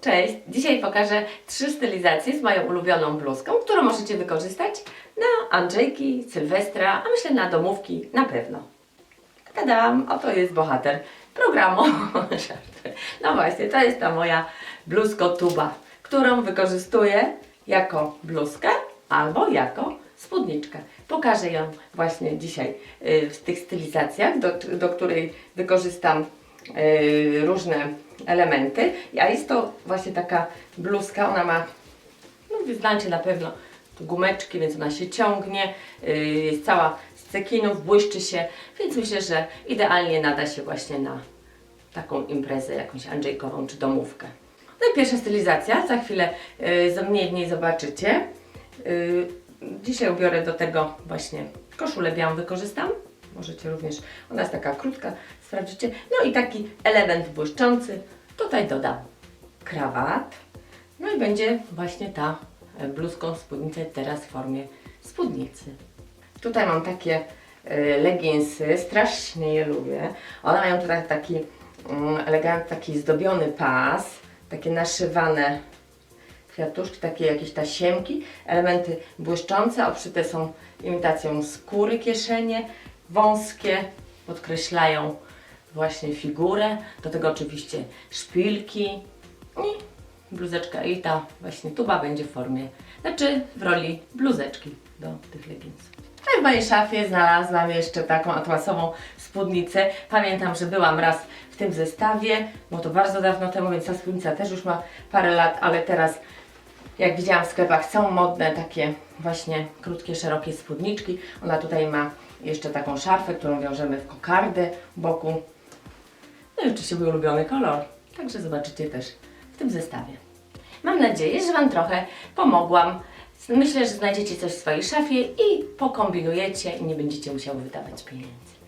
Cześć! Dzisiaj pokażę trzy stylizacje z moją ulubioną bluzką, którą możecie wykorzystać na Andrzejki, Sylwestra, a myślę na domówki na pewno. Tadam! Oto jest bohater programu. No właśnie, to jest ta moja bluzko tuba, którą wykorzystuję jako bluzkę albo jako spódniczkę. Pokażę ją właśnie dzisiaj y, w tych stylizacjach, do, do której wykorzystam różne elementy. A jest to właśnie taka bluzka, ona ma, no wy znacie na pewno gumeczki, więc ona się ciągnie, y, jest cała z cekinów, błyszczy się, więc myślę, że idealnie nada się właśnie na taką imprezę jakąś Andrzejkową czy domówkę. No i pierwsza stylizacja, za chwilę y, mniej w niej zobaczycie. Y, dzisiaj ubiorę do tego właśnie koszulę białą wykorzystam. Możecie również, ona jest taka krótka, sprawdzicie. No i taki element błyszczący. Tutaj dodam krawat. No i będzie właśnie ta e, bluzką spódnica teraz w formie spódnicy. Tutaj mam takie e, leginsy, strasznie je lubię. One mają tutaj taki mm, elegantny, taki zdobiony pas, takie naszywane kwiatuszki, takie jakieś tasiemki, elementy błyszczące, obszyte są imitacją skóry kieszenie, wąskie, podkreślają właśnie figurę, do tego oczywiście szpilki i bluzeczka i ta właśnie tuba będzie w formie, znaczy w roli bluzeczki do tych leginsów. A w mojej szafie znalazłam jeszcze taką atłasową spódnicę. Pamiętam, że byłam raz w tym zestawie, bo to bardzo dawno temu, więc ta spódnica też już ma parę lat, ale teraz jak widziałam w sklepach są modne takie właśnie krótkie, szerokie spódniczki. Ona tutaj ma jeszcze taką szarfę, którą wiążemy w kokardę boku. No i oczywiście mój ulubiony kolor. Także zobaczycie też w tym zestawie. Mam nadzieję, że Wam trochę pomogłam. Myślę, że znajdziecie coś w swojej szafie i pokombinujecie i nie będziecie musiały wydawać pieniędzy.